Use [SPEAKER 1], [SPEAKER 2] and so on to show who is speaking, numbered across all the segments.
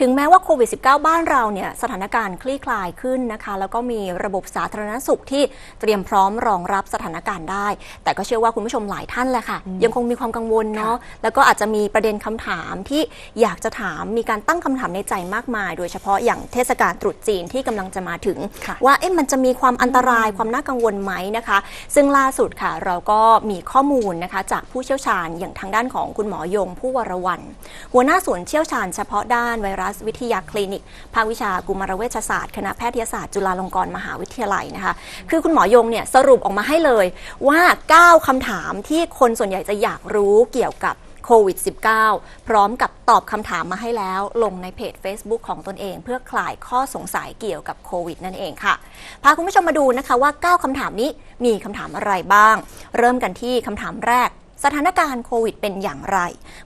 [SPEAKER 1] ถึงแม้ว่าโควิด -19 บ้านเราเนี่ยสถานการณ์คลี่คลายขึ้นนะคะ แล้วก็มีระบบสาธารณสุขที่เตรียมพร้อมรองรับสถานการณ์ได้ แต่ก็เชื่อว่าคุณผู้ชมหลายท่านแหละค่ะ ยังคงมีความกังวลเนาะแล้วก็อาจจะมีประเด็นคำถามที่อยากจะถามมีการตั้งคำถามในใจมากมาย โดยเฉพาะอย่างเทศกาลตรุษจีนที่กำลังจะมาถึง
[SPEAKER 2] ค่ะ
[SPEAKER 1] ว่าเอ๊ะมันจะมีความอันตรายความน่ากังวลไหมนะคะ ซึ่งล่าสุดค่ะ เราก็มีข้อมูลนะคะจากผู้เชี่ยวชาญอย่างทางด้านของคุณหมอยงผู้วรวันหัวหน้าศูนย์เชี่ยวชาญเฉพาะด้านไวรัสวิทยาคลินิก ภาควิชากุมารเวชศาสตร์ คณะแพทยศาสตร์จุฬาลงกรณ์มหาวิทยาลัยนะคะ คือคุณหมอยงเนี่ยสรุปออกมาให้เลยว่า 9คำถามที่คนส่วนใหญ่จะอยากรู้เกี่ยวกับโควิด -19 พร้อมกับตอบคำถามมาให้แล้วลงในเพจ Facebook ของตนเอง เพื่อคลายข้อสงสัยเกี่ยวกับโควิดนั่นเองค่ะ พาคุณผู้ชมมาดูนะคะว่า 9คำถามนี้มีคำถามอะไรบ้าง เริ่มกันที่คำถามแรก สถานการณ์โควิดเป็นอย่างไร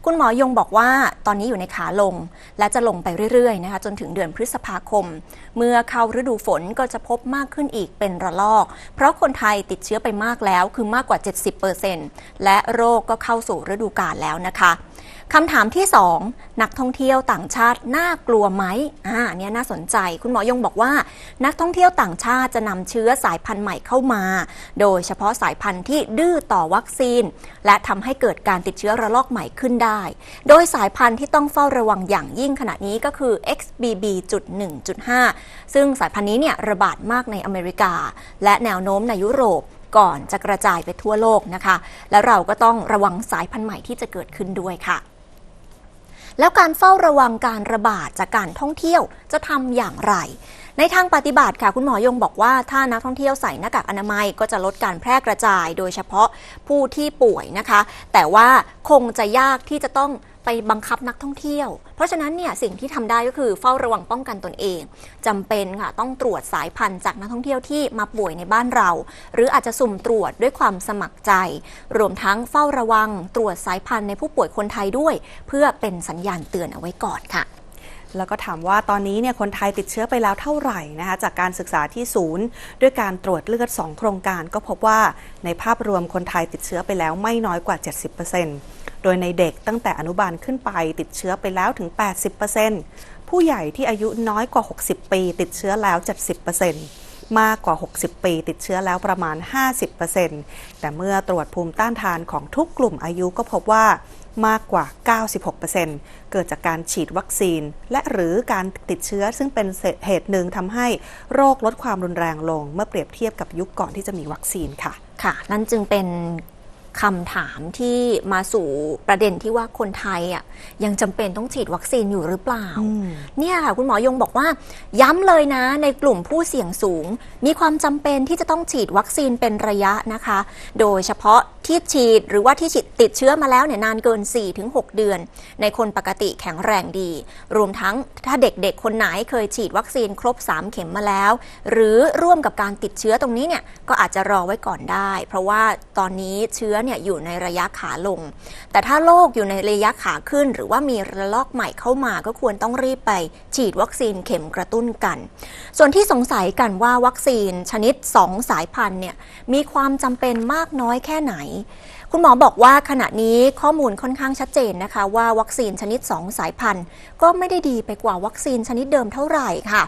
[SPEAKER 1] คุณหมอยงบอกว่าตอนนี้อยู่ในขาลง และจะลงไปเรื่อยๆนะคะจนถึงเดือนพฤษภาคม เมื่อเข้าฤดูฝนก็จะพบมากขึ้นอีกเป็นระลอก เพราะคนไทยติดเชื้อไปมากแล้วคือมากกว่า 70%และโรคก็เข้าสู่ฤดูกาลแล้วนะคะ คำถามที่ 2 นักท่องเที่ยวต่างชาติน่ากลัวไหมอ่าเนี่ยน่าสนใจ คุณหมอยงบอกว่า นักท่องเที่ยวต่างชาติจะนำเชื้อสายพันธุ์ใหม่เข้ามา โดยเฉพาะสายพันธุ์ที่ดื้อต่อวัคซีน และทำให้เกิดการติดเชื้อระลอกใหม่ขึ้นได้ โดยสายพันธุ์ที่ต้องเฝ้าระวังอย่างยิ่งขณะนี้ก็คือ XBB.1.5 ซึ่งสายพันธุ์นี้เนี่ยระบาดมากในอเมริกา และแนวโน้มในยุโรปก่อนจะกระจายไปทั่วโลกนะคะ แล้วเราก็ต้องระวังสายพันธุ์ใหม่ที่จะเกิดขึ้นด้วยค่ะ แล้วการเฝ้าระวังการระบาดจากการท่องเที่ยวจะทำอย่างไร ในทางปฏิบัติค่ะคุณหมอยงบอกว่าถ้านักท่องเที่ยวใส่หน้ากากอนามัยก็จะลดการแพร่กระจาย โดยเฉพาะผู้ที่ป่วยนะคะ แต่ว่าคงจะยากที่จะต้อง ไปบังคับนักท่องเที่ยว เพราะฉะนั้นเนี่ยสิ่งที่ทำได้ก็คือเฝ้าระวังป้องกันตนเองจำเป็นค่ะต้องตรวจสายพันธุ์จากนักท่องเที่ยวที่มาป่วยในบ้านเรา หรืออาจจะสุ่มตรวจด้วยความสมัครใจ รวมทั้งเฝ้าระวังตรวจสายพันธุ์ในผู้ป่วยคนไทยด้วย เพื่อเป็นสัญญาณเตือนเอาไว้ก่อนค่ะ
[SPEAKER 2] แล้วก็ถามว่าตอนนี้เนี่ยคนไทยติดเชื้อไปแล้วเท่าไหร่นะคะจากการศึกษาที่ศูนย์ ด้วยการตรวจเลือด 2 โครงการก็พบว่าในภาพรวมคนไทยติดเชื้อไปแล้วไม่น้อยกว่า 70%โด ยในเด็กตั้งแต่อนุบาลขึ้นไปติดเชื้อไปแล้วถึง 80%ผู้ใหญ่ที่อายุน้อยกว่า 60 ปี ติดเชื้อแล้ว 70%มากกว่า 60 ปีติดเชื้อแล้วประมาณ 50%แต่เมื่อตรวจภูมิต้านทานของทุกกลุ่มอายุก็พบว่ามากกว่า 96%เกิดจากการฉีดวัคซีน และหรือการติดเชื้อซึ่งเป็นเหตุหนึ่งทำให้โรคลดความรุนแรงลง เมื่อเปรียบเทียบกับยุคก่อนที่จะมีวัคซีนค่ะ
[SPEAKER 1] ค่ะ นั่นจึงเป็น คำถามที่มาสู่ประเด็นที่ว่าคนไทยอะยังจำเป็นต้องฉีดวัคซีนอยู่หรือเปล่า
[SPEAKER 2] อืม
[SPEAKER 1] เนี่ยค่ะคุณหมอยงบอกว่า ย้ำเลยนะในกลุ่มผู้เสี่ยงสูง มีความจำเป็นที่จะต้องฉีดวัคซีนเป็นระยะนะคะ โดยเฉพาะ ที่ฉีดหรือว่าที่ฉีดติดเชื้อมาแล้วเนี่ยนานเกิน 4-6 เดือน ในคนปกติแข็งแรงดี รวมทั้งถ้าเด็กๆ คนไหนเคยฉีดวัคซีนครบ 3 เข็มมาแล้ว หรือร่วมกับการติดเชื้อตรงนี้เนี่ยก็อาจจะรอไว้ก่อนได้ เพราะว่าตอนนี้เชื้อเนี่ยอยู่ในระยะขาลง แต่ถ้าโรคอยู่ในระยะขาขึ้น หรือว่ามีระลอกใหม่เข้ามาก็ควรต้องรีบไป ฉีดวัคซีนเข็มกระตุ้นกัน ส่วนที่สงสัยกันว่าวัคซีนชนิด 2 สายพันธุ์เนี่ยมีความจำเป็นมากน้อยแค่ไหนคุณหมอบอกว่าขณะนี้ข้อมูลค่อนข้างชัดเจนนะคะ ว่าวัคซีนชนิด 2 สายพันธุ์ ก็ไม่ได้ดีไปกว่าวัคซีนชนิดเดิมเท่าไหร่ค่ะ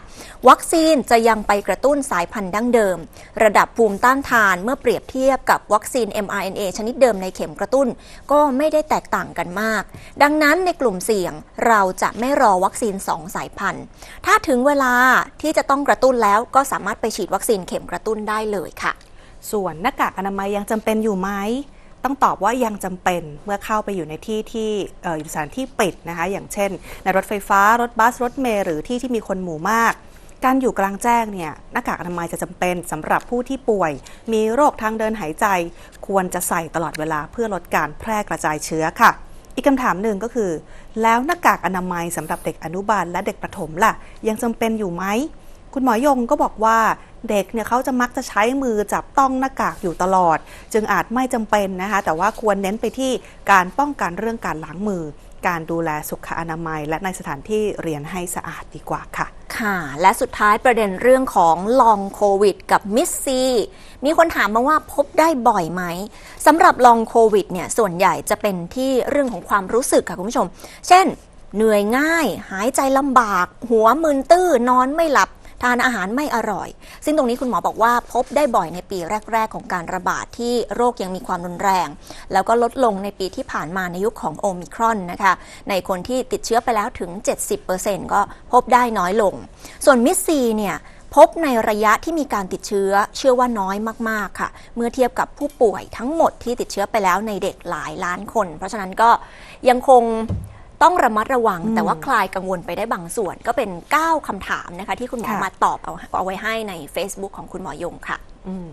[SPEAKER 1] วัคซีนจะยังไปกระตุ้นสายพันธุ์ดั้งเดิม ระดับภูมิต้านทานเมื่อเปรียบเทียบกับวัคซีน mRNA ชนิดเดิมในเข็มกระตุ้น ก็ไม่ได้แตกต่างกันมาก ดังนั้นในกลุ่มเสี่ยงเราจะไม่รอวัคซีน 2 สายพันธุ์ ถ้าถึงเวลาที่จะต้องกระตุ้นแล้วก็สามารถไปฉีดวัคซีนเข็มกระตุ้นได้เลยค่ะ
[SPEAKER 2] ส่วนหน้ากากอนามัยยังจำเป็นอยู่ไหมต้องตอบว่ายังจำเป็นเมื่อเข้าไปอยู่ในที่ที่อออยู่สถานที่ปิดนะคะ อย่างเช่น ในรถไฟฟ้ารถบัสรถเมล์หรือที่ที่มีคนหมู่มาก การอยู่กลางแจ้งเนี่ยหน้ากากอนามัยจะจำเป็นสำหรับผู้ที่ป่วย มีโรคทางเดินหายใจ ควรจะใส่ตลอดเวลาเพื่อลดการแพร่กระจายเชื้อค่ะ อีกคำถามหนึ่งก็คือ แล้วหน้ากากอนามัยสำหรับเด็กอนุบาลและเด็กประถมล่ะ ยังจำเป็นอยู่ไหมคุณหมอยงก็บอกว่า เด็กเนี่ยเขาจะมักจะใช้มือจับต้องหน้ากากอยู่ตลอด จึงอาจไม่จำเป็นนะคะ แต่ว่าควรเน้นไปที่การป้องกันเรื่องการล้างมือ การดูแลสุขอนามัย และในสถานที่เรียนให้สะอาดดีกว่าค่ะ
[SPEAKER 1] ค่ะ และสุดท้ายประเด็นเรื่องของลองโควิดกับมิสซีมีคนถามมาว่าพบได้บ่อยไหมสำหรับลองโควิดเนี่ยส่วนใหญ่จะเป็นที่เรื่องของความรู้สึกค่ะคุณผู้ชม เช่น เหนื่อยง่าย หายใจลำบาก หัวมึนตื้อนอนไม่หลับ ทานอาหารไม่อร่อย ซึ่งตรงนี้คุณหมอบอกว่าพบได้บ่อยในปีแรก ๆ ของการระบาดที่โรคยังมีความรุนแรง แล้วก็ลดลงในปีที่ผ่านมาในยุคของโอมิครอนนะคะในคนที่ติดเชื้อไปแล้วถึง 70%ก็พบได้น้อยลง ส่วนมิสซีเนี่ยพบในระยะที่มีการติดเชื้อเชื่อว่าน้อยมาก ๆ ค่ะ เมื่อเทียบกับผู้ป่วยทั้งหมดที่ติดเชื้อไปแล้วในเด็กหลายล้านคน เพราะฉะนั้นก็ยังคง ต้องระมัดระวัง แต่ว่าคลายกังวลไปได้บางส่วน ก็เป็น 9คำถามนะคะ ที่คุณหมอ
[SPEAKER 2] ค่ะ
[SPEAKER 1] มาตอบเอาเอาไว้ให้ใน Facebook ของคุณหมอยงค่ะ
[SPEAKER 2] อืม